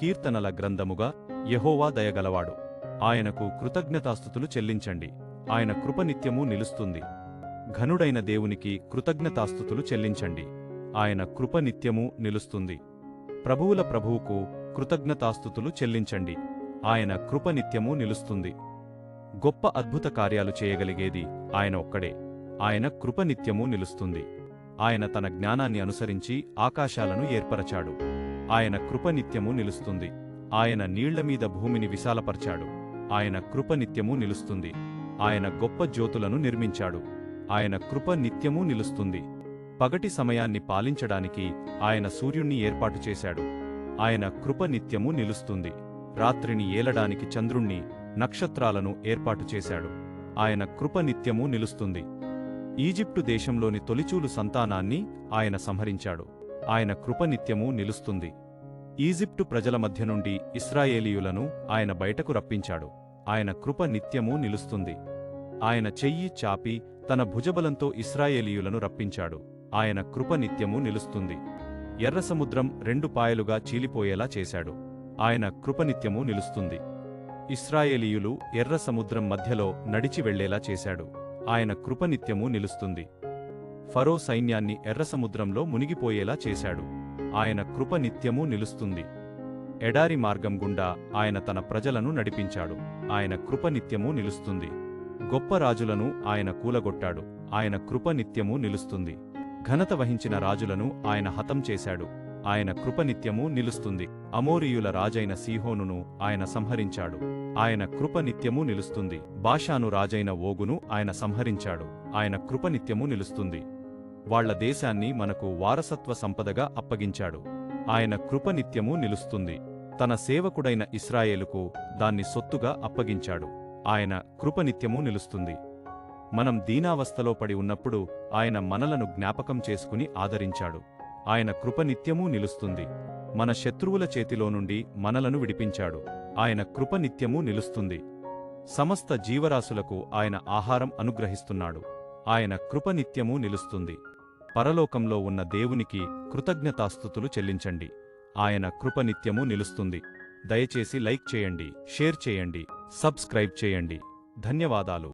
కీర్తనల గ్రంథముగా యహోవా దయగలవాడు. ఆయనకు కృతజ్ఞతాస్థుతులు చెల్లించండి. ఆయన కృపనిత్యము నిలుస్తుంది. ఘనుడైన దేవునికి కృతజ్ఞతాస్థుతులు చెల్లించండి. ఆయన కృపనిత్యము నిలుస్తుంది. ప్రభువుల ప్రభువుకు కృతజ్ఞతాస్థుతులు చెల్లించండి. ఆయన కృపనిత్యము నిలుస్తుంది. గొప్ప అద్భుత కార్యాలు చేయగలిగేది ఆయన ఒక్కడే. ఆయన కృపనిత్యము నిలుస్తుంది. ఆయన తన జ్ఞానాన్ని అనుసరించి ఆకాశాలను ఏర్పరచాడు. ఆయన కృప నిత్యము నిలుస్తుంది. ఆయన నీళ్ళమీద భూమిని విశాలపర్చాడు. ఆయన కృప నిత్యము నిలుస్తుంది. ఆయన గొప్ప జ్యోతులను నిర్మించాడు. ఆయన కృప నిత్యము నిలుస్తుంది. పగటి సమయాన్ని పాలించడానికి ఆయన సూర్యుణ్ణి ఏర్పాటు చేశాడు. ఆయన కృప నిత్యము నిలుస్తుంది. రాత్రిని ఏలడానికి చంద్రుణ్ణి నక్షత్రాలను ఏర్పాటు చేశాడు. ఆయన కృప నిత్యము నిలుస్తుంది. ఈజిప్టు దేశంలోని తొలిచూలు సంతానాన్ని ఆయన సంహరించాడు. ఆయన కృప నిత్యము నిలుస్తుంది. ఈజిప్టు ప్రజల మధ్య నుండి ఇస్రాయేలీయులను ఆయన బయటకు రప్పించాడు. ఆయన కృప నిత్యము నిలుస్తుంది. ఆయన చెయ్యి చాపి తన భుజబలంతో ఇస్రాయేలీయులను రప్పించాడు. ఆయన కృప నిత్యము నిలుస్తుంది. ఎర్రసముద్రం రెండు పాయలుగా చీలిపోయేలా చేశాడు. ఆయన కృపనిత్యము నిలుస్తుంది. ఇస్రాయేలీయులు ఎర్ర సముద్రం మధ్యలో నడిచి వెళ్ళేలా చేశాడు. ఆయన కృపనిత్యము నిలుస్తుంది. ఫరో సైన్యాన్ని ఎర్రసముద్రంలో మునిగిపోయేలా చేశాడు. ఆయన కృప నిత్యమూ నిలుస్తుంది. ఎడారి మార్గం గుండా ఆయన తన ప్రజలను నడిపించాడు. ఆయన కృప నిత్యమూ నిలుస్తుంది. గొప్ప రాజులను ఆయన కూలగొట్టాడు. ఆయన కృప నిత్యమూ నిలుస్తుంది. ఘనత వహించిన రాజులను ఆయన హతం చేశాడు. ఆయన కృప నిత్యమూ నిలుస్తుంది. అమోరియుల రాజైన సీహోనును ఆయన సంహరించాడు. ఆయన కృప నిత్యమూ నిలుస్తుంది. బాషాను రాజైన ఓగును ఆయన సంహరించాడు. ఆయన కృప నిత్యమూ నిలుస్తుంది. వాళ్ళ దేశాన్ని మనకు వారసత్వ సంపదగా అప్పగించాడు. ఆయన కృప నిత్యము నిలుస్తుంది. తన సేవకుడైన ఇస్రాయేలుకు దాన్ని సొత్తుగా అప్పగించాడు. ఆయన కృప నిత్యము నిలుస్తుంది. మనం దీనావస్థలో పడి ఉన్నప్పుడు ఆయన మనలను జ్ఞాపకం చేసుకుని ఆదరించాడు. ఆయన కృప నిత్యమూ నిలుస్తుంది. మన శత్రువుల చేతిలో నుండి మనలను విడిపించాడు. ఆయన కృప నిత్యమూ నిలుస్తుంది. సమస్త జీవరాశులకు ఆయన ఆహారం అనుగ్రహిస్తున్నాడు. ఆయన కృప నిత్యమూ నిలుస్తుంది. పరలోకంలో ఉన్న దేవునికి కృతజ్ఞతాస్థుతులు చెల్లించండి. ఆయన కృపనిత్యమూ నిలుస్తుంది. దయచేసి లైక్ చేయండి షేర్ చేయండి సబ్స్క్రైబ్ చేయండి. ధన్యవాదాలు.